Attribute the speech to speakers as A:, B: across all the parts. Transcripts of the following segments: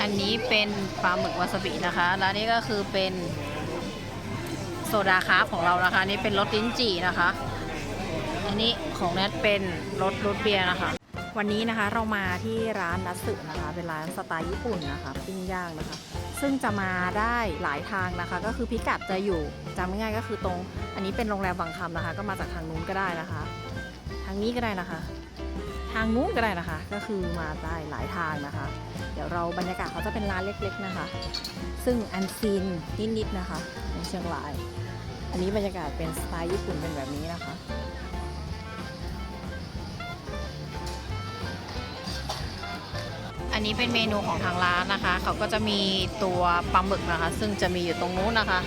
A: อันนี้เป็นปลาหมึกวาซาบินะคะ แล้วนี่ก็คือเป็นโซดาคาร์ฟของเรานะคะนี่เป็นรสลิ้นจี่นะคะ อันนี้ของแนทเป็นรสรสเบียร์นะคะ วันนี้นะคะเรามาที่ร้านนัตสึนะคะ เป็นร้านสไตล์ญี่ปุ่นนะคะปิ้งย่างนะคะ ซึ่งจะมาได้หลายทางนะคะ ก็คือพิกัดจะอยู่จำง่ายๆก็คือตรง อันนี้เป็นโรงแรมบางคำนะคะ ก็มาจากทางนู้นก็ได้นะคะ ทางนี้ก็ได้นะคะ ทางนู้นก็ได้นะคะ ก็คือมาได้หลายทางนะคะ เดี๋ยวเราบรรยากาศเขาจะเป็นร้านเล็ก ๆนะคะ ซึ่งอันซีนนิดๆนะคะในเชียงราย อันนี้บรรยากาศเป็นสไตล์ญี่ปุ่นเป็นแบบนี้นะคะอันนี้เป็นเมนูของทางร้านนะคะ เขาก็จะมีตัวปลาหมึกนะคะ ซึ่งจะมีอยู่ตรงนู้นนะคะ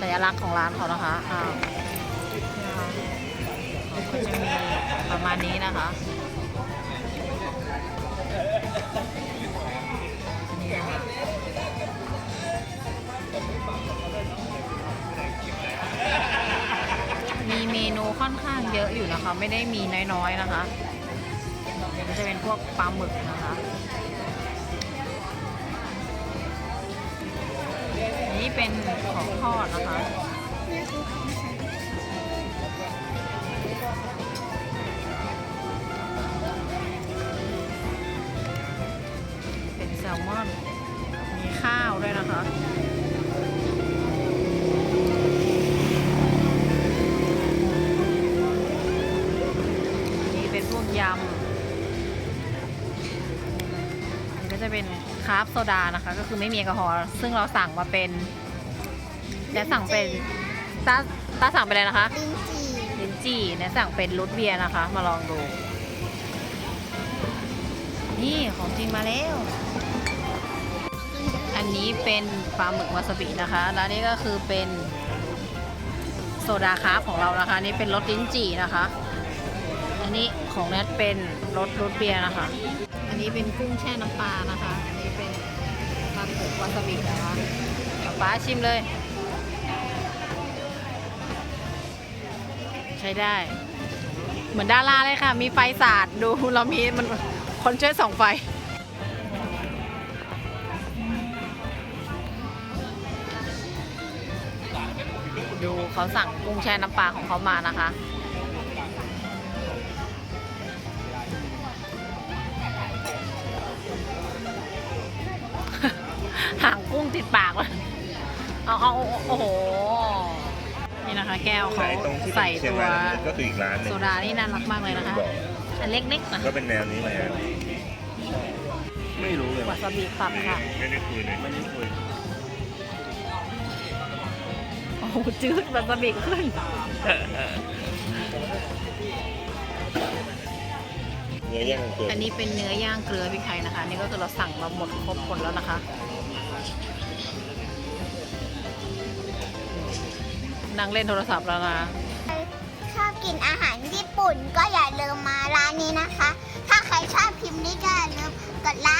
A: สัญลักษณ์ของร้านเขานะคะอ่านี่นะคะเขาก็จะมีประมาณนี้นะคะ ค่อนข้างเยอะอยู่นะคะ ไม่ได้มีน้อยๆนะคะมันจะเป็นพวกปลาหมึกนะคะนนี้เป็นของทอดนะคะเป็นแซลมอนมีข้าวด้วยนะคะ ยำอันนี้ก็จะเป็นคราฟต์โซดานะคะ ก็คือไม่มีแอลกอฮอล์ซึ่งเราสั่งมาเป็นและสั่งเป็นตาตาสั่งเป็นอะไรนะคะ
B: ลิ้นจี่
A: ลินจี่เนี่ยสั่งเป็นรูทเบียร์นะคะ มาลองดู นี่ของจริงมาแล้ว อันนี้เป็นปลาหมึกวาซาบินะคะแล้วนี่ก็คือเป็นโซดาคาร์ฟของเรานะคะ นี่เป็นรสลิ้นจี่นะคะอั นนี้ของแนทเป็นรสรูทเบียร์นะคะ อันนี้เป็นกุ้งแช่น้ำปลานะคะ อันนี้เป็นปลาหมึกวาซาบินะคะเอาป้าชิมเลย ใช้ได้ เหมือนดาราเลยค่ะ มีไฟสาดดูเรามีมันคนช่วยส่องไฟดูเขาสั่งกุ้งแช่น้ำปลาของเขามานะคะ หางกุ้งติดปากเลยเอาเอาเอาโอ้โห นี่นะคะ แก้วเขา
C: ใส่ตรงที่
A: ใส่
C: เชียง
A: ตัว
C: รายก็คืออีกร้านหนึง
A: โซดานี่น่ารักมากเลยนะคะ
C: บอก
A: อันเล็กๆนะ
C: ก็เป็นแนวนี้เลยฮะไม่รู้เลยวา
A: ซาบิปรับค่ะ
C: ไม่ได้คุยเลยไม่ได้คุย
A: โอ้โหจืดวาซาบิขึ้น
C: เนื้อย่างเกิน
A: อันนี้เป็นเนื้อย่างเกลือพริกไทยนะคะ นี่ก็คือเราสั่งมาหมดครบหมดแล้วนะคะ นั่งเล่นโทรศัพท์แล้วนะ
B: ชอบกินอาหารญี่ปุ่นก็อย่าลืมมาร้านนี้นะคะ ถ้าใครชอบพิมพ์นี้ก็อย่าลืมกดไลค์